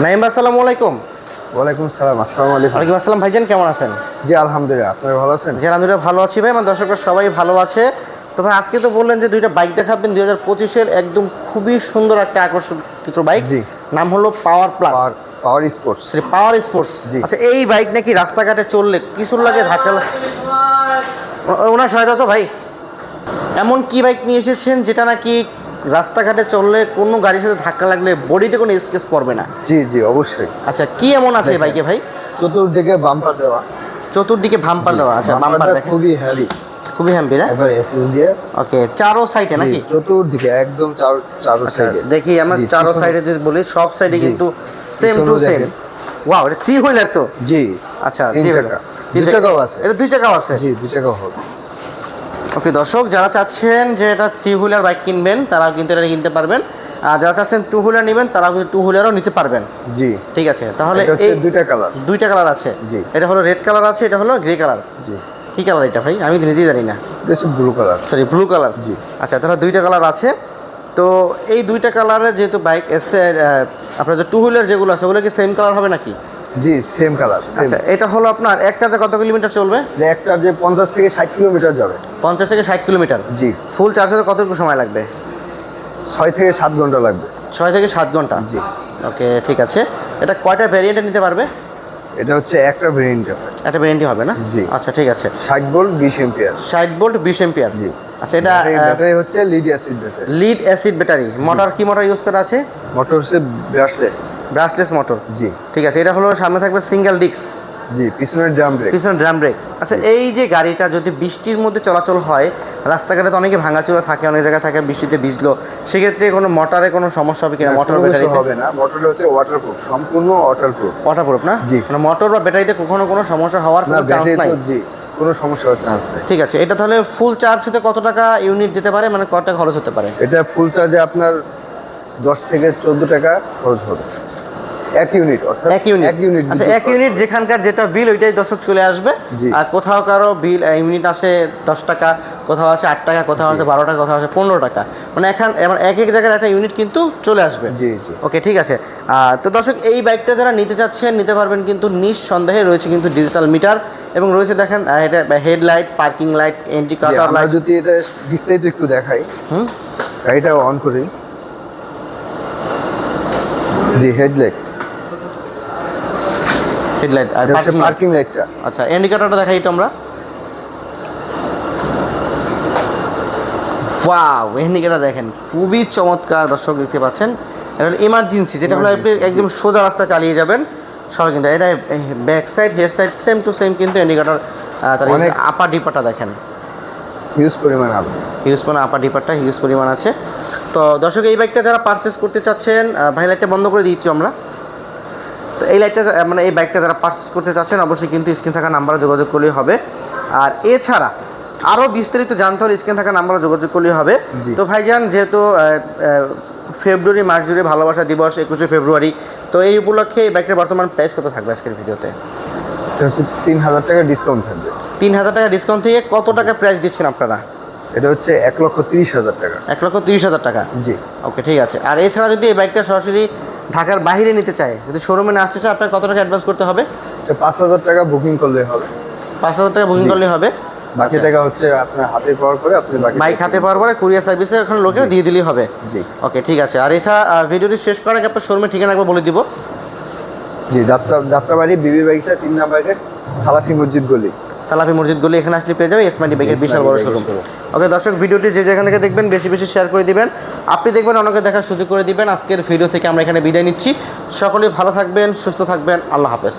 নাইম আসসালামু আলাইকুম। ওয়ালাইকুম সালাম আসসালামু আলাইকুম। ওয়ালাইকুম আসসালাম ভাইজান কেমন আছেন? জি আলহামদুলিল্লাহ আপনারা ভালো আছেন? জি আলহামদুলিল্লাহ ভালো আছি ভাই আমার দর্শকরা সবাই ভালো আছে। তো ভাই আজকে তো বললেন যে দুইটা বাইক দেখাবেন দুই হাজার পঁচিশের একদম খুবই সুন্দর একটা আকর্ষণীয় বাইক। জি। নাম হলো power plus power sports sorry power sports আচ্ছা এই বাইক নাকি রাস্তাঘাটে চললে কিছুর লাগে ধাক্কা ওনার সহায়তা তো ভাই। এমন কি বাইক নিয়ে এসেছেন যেটা নাকি রাস্তাঘাটে চললে কোনো গাড়ির সাথে ধাক্কা লাগলে বডিতে কোনো স্কেচ পড়বে না? জি জি অবশ্যই। আচ্ছা কি এমন আছে বাইকে ভাই? চতুর্দিকে বাম্পার দেওয়া। চতুর্দিকে ভাম্পার দেওয়া। আচ্ছা বাম্পার দেখেন। খুবই হ্যাভি খুবই হ্যাম্পি না? একবার এসএস দিয়ে। ওকে চারো সাইডে নাকি? চতুর্দিকে একদম চার চারো আচ্ছা, সাইডে দেখি আমরা চারো সাইডে যদি বলি সব সাইডে কিন্তু সেম টু সেম ওয়াও এটা থ্রি হুইলার তো? জি আচ্ছা three চাকা। দুই চাকাও আছে। এটা দুই চাকাও আছে? জি দু চাকা হবে। ওকে দর্শক যারা চাচ্ছেন যে এটা থ্রি হুইলার বাইক কিনবেন তারাও কিন্তু এটা কিনতে পারবেন। আর যারা চাচ্ছেন টু হুইলার নেবেন তারাও কিন্তু টু হুইলারও নিতে পারবেন। জি। ঠিক আছে তাহলে এই দুইটা কালার দুইটা কালার আছে। জি। এটা হলো রেড কালার আছে এটা হলো গ্রে কালার জি। কি কালার এটা ভাই? আমি নিজেই জানি না। Blue colour sorry blue colour জি। আচ্ছা তাহলে দুইটা কালার আছে। তো এই দুইটা কালারে যেহেতু বাইক এসে আপনার যে টু হুইলার যেগুলো আছে ওগুলো কি সেম কালার হবে নাকি? জি সেম কালার আচ্ছা এটা হলো আপনার এক চার্জে কত কিলোমিটার চলবে? এক চার্জে পঞ্চাশ থেকে ষাট কিলোমিটার যাবে। পঞ্চাশ থেকে ষাট কিলোমিটার? জি। ফুল চার্জ হতে কতটুকু সময় লাগবে? ছয় থেকে সাত ঘণ্টা লাগবে। ছয় থেকে সাত ঘণ্টা? জি। ওকে ঠিক আছে। এটা কয়টা ভ্যারিয়েন্টে নিতে পারবে? এটা হচ্ছে একটা ভেরিয়েন্ট একটা ভ্যারিয়েন্টই হবে না? জি। আচ্ছা ঠিক আছে। ষাট ভোল্ট বিশ এম্পিয়ার ষাট ভোল্ট বিশ এম্পিয়ার জি। আচ্ছা এটা ব্যাটারি হচ্ছে lead acid battery lead acid battery motor কি মোটর ইউজ করা আছে? মোটর হচ্ছে ব্রাশলেস ব্রাশলেস মোটর জি। ঠিক আছে এটা হলো সামনে থাকবে সিঙ্গেল ডিস্ক জি পিছনের ড্রাম ব্রেক পিছনে ড্রাম ব্রেক আচ্ছা এই যে গাড়িটা যদি বৃষ্টির মধ্যে চলাচল হয় রাস্তাঘাটে তো অনেকে ভাঙাচোরা থাকে অনেক জায়গায় থাকে বৃষ্টিতে ভিজলো সেক্ষেত্রে কোনো মোটরে কোনো সমস্যা হবে কিনা? মোটর ব্যাটারি হবে না। মোটর হচ্ছে ওয়াটারপ্রুফ সম্পূর্ণ ওয়াটারপ্রুফ ওয়াটারপ্রুফ না? জি। মানে মোটর বা ব্যাটারিতে কখনো কোনো সমস্যা হওয়ার কোনো চান্স নাই? জি। কোনো সমস্যা হওয়ার চান্স নেই। ঠিক আছে এটা তাহলে ফুল চার্জ হতে কত টাকা ইউনিট যেতে পারে? মানে কত টাকা খরচ হতে পারে? এটা ফুল চার্জে আপনার দশ থেকে চোদ্দ টাকা খরচ হবে। এক ইউনিট অর্থাৎ এক ইউনিট এক ইউনিট আচ্ছা এক ইউনিট যেখানকার যেটা বিল ওইটাই দর্শক চলে আসবে। আর কোথাও কারও বিল ইউনিট আছে দশ টাকা কোথাও আছে আট টাকা কোথাও আছে বারো টাকা কোথাও আছে পনেরো টাকা। মানে এখন এবার এক এক জায়গার একটা ইউনিট কিন্তু চলে আসবে। জি জি। ওকে ঠিক আছে। তো দর্শক এই বাইকটা যারা নিতে চাচ্ছেন নিতে পারবেন কিন্তু নিঃসন্দেহে রয়েছে কিন্তু ডিজিটাল মিটার এবং রয়েছে দেখেন এটা হেডলাইট পার্কিং লাইট ইন্ডিকেটর আমরা লাইট যদি এটা ডিসপ্লে তো একটু দেখাই। হুম? গাড়িটা অন করি। জি হেডলাইট হেডলাইট আর পার্কিং লাইটটা আচ্ছা ইন্ডিকেটরটা দেখাই একটু আমরা। ওয়াও ইন্ডিকেটর দেখেন খুবই চমৎকার দর্শক দেখতে পাচ্ছেন। এটা হলো ইমার্জেন্সি যেটা হলো আপনি একদম সোজা রাস্তা চালিয়ে যাবেন সবাই কিন্তু এটা back side head side same to same কিন্তু ইন্ডিকেটর তার আপার ডিপারটা দেখেন। হিউজ পরিমাণ হিউজ পরিমাণ আপার ডিপারটা হিউজ পরিমাণ আছে। তো দর্শক এই বাইকটা যারা পারচেস করতে চাচ্ছেন আহ, ভাই লাইটটা বন্ধ করে দিচ্ছি আমরা। তো এই লাইটটা মানে এই বাইকটা যারা পারচেস করতে চাচ্ছেন অবশ্যই কিন্তু স্ক্রিন থাকা নাম্বারে যোগাযোগ করলেই হবে। আর এছাড়া আরও বিস্তারিত জানতে হলে স্ক্রিন থাকা নাম্বারে যোগাযোগ করলেই হবে। তো ভাইজান যেহেতু ফেব্রুয়ারি মার্চ জুড়ে ভালোবাসা দিবস একুশে ফেব্রুয়ারি তো এই উপলক্ষে এই বাইকটার বর্তমান প্রাইস কত থাকবে আজকের ভিডিওতে? তিন হাজার টাকা ডিসকাউন্ট থাকবে। তিন হাজার টাকা ডিসকাউন্ট থেকে কত টাকা প্রাইস দিচ্ছেন আপনারা? এটা হচ্ছে এক লক্ষ তিরিশ হাজার টাকা। এক লক্ষ তিরিশ হাজার টাকা। জি। ওকে ঠিক আছে। আর এছাড়া যদি এই বাইকটা সরাসরি ঢাকার বাইরে নিতে চায়। যদি শোরুমে না আসতে চায় আপনার কত টাকা অ্যাডভান্স করতে হবে? পাঁচ হাজার টাকা বুকিং করলে হবে। পাঁচ হাজার টাকা বুকিং। করলে হবে? বাকি আচ্ছা। টাকা হচ্ছে আপনার হাতে পাওয়ার পরে আপনি বাইক হাতে পাওয়ার পরে কুরিয়ার সার্ভিসে এখন লোকেরা দিয়ে দিলেই হবে। জি। ওকে ঠিক আছে। আর এছাড়া ভিডিওটি শেষ করার আগে আপনার শোরুমের ঠিকানা একবার বলে দিব। জি যাত্রা যাত্রাবাড়ি বিবি বাইকসা তিন নাম্বার গেট সালাফি মসজিদ গলি। সালাফি মসজিদগুলি এখানে আসলে পেয়ে যাবে এসমাইটি ব্যাগের বিশাল বড় শোরুম ওকে দর্শক ভিডিওটি যে যেখান থেকে দেখবেন বেশি বেশি শেয়ার করে দিবেন। আপনি দেখবেন অনেকে দেখার সুযোগ করে দিবেন। আজকের ভিডিও থেকে আমরা এখানে বিদায় নিচ্ছি। সকলেই ভালো থাকবেন সুস্থ থাকবেন। আল্লাহ হাফেজ।